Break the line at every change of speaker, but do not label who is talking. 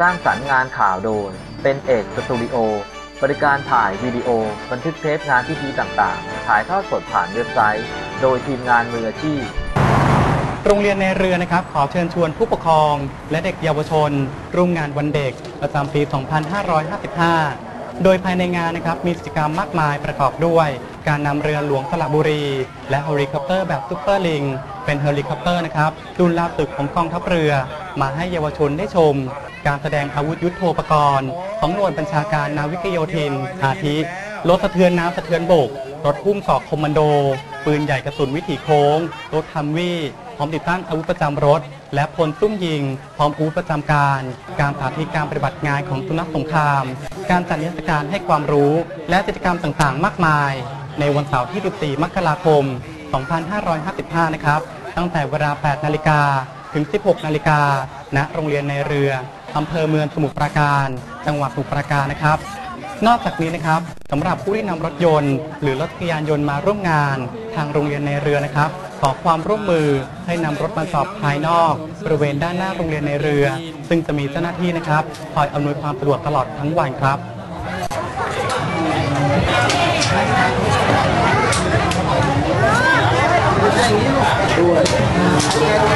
สร้างสรรค์งานข่าวโดย เป็นเอกสตูดิโอ บริการถ่ายวิดีโอ บันทึกเทปงานพิธีต่างๆ ถ่ายทอดสดผ่านเว็บไซต์ โดยทีมงานมืออาชีพ
โรงเรียนในเรือนะครับ ขอเชิญชวนผู้ปกครอง และเด็กเยาวชน ร่วมงานวันเด็ก ประจำปี 2555 โดยภายในงานนะครับมีกิจกรรมมากมายประกอบด้วย การนำเรือหลวงสระบุรี และเฮลิคอปเตอร์แบบซุปเปอร์ลิงเป็นเฮลิคอปเตอร์นะครับรุ่นล่าสุดของกองทัพเรือ มาให้เยาวชนได้ชม การแสดงอาวุธยุทโธปกรณ์ ของหน่วยบัญชาการนาวิกโยธิน อาทิ รถสะเทือนน้ำสะเทือนบก รถหุ้มศอกคอมมานโด ปืนใหญ่กระสุนวิถีโค้ง รถทัมวี่พร้อมติดตั้งอาวุธประจำรถ และพลซุ่มยิง พร้อมอาวุธประจำการ การสาธิตการปฏิบัติงานของสุนัขสงคราม การจัดนิทรรศการให้ความรู้ และกิจกรรมต่างๆ มากมาย ในวันเสาร์ที่ 14 มกราคม 2555 นะครับ ตั้งแต่เวลา 8 นาฬิกาถึง 16 นาฬิกาณโรงเรียนในเรือ อำเภอเมืองสมุทรปราการ จังหวัดสมุทรปราการนะครับ นอกจากนี้นะครับสำหรับผู้ที่นำรถยนต์ หรือรถจักรยานยนต์มาร่วมงาน ทางโรงเรียนในเรือนะครับ ขอความร่วมมือให้นำรถมาจอดภายนอก บริเวณด้านหน้าโรงเรียนในเรือ ซึ่งจะมีเจ้าหน้าที่นะครับคอยอำนวยความสะดวกตลอดทั้งวันครับ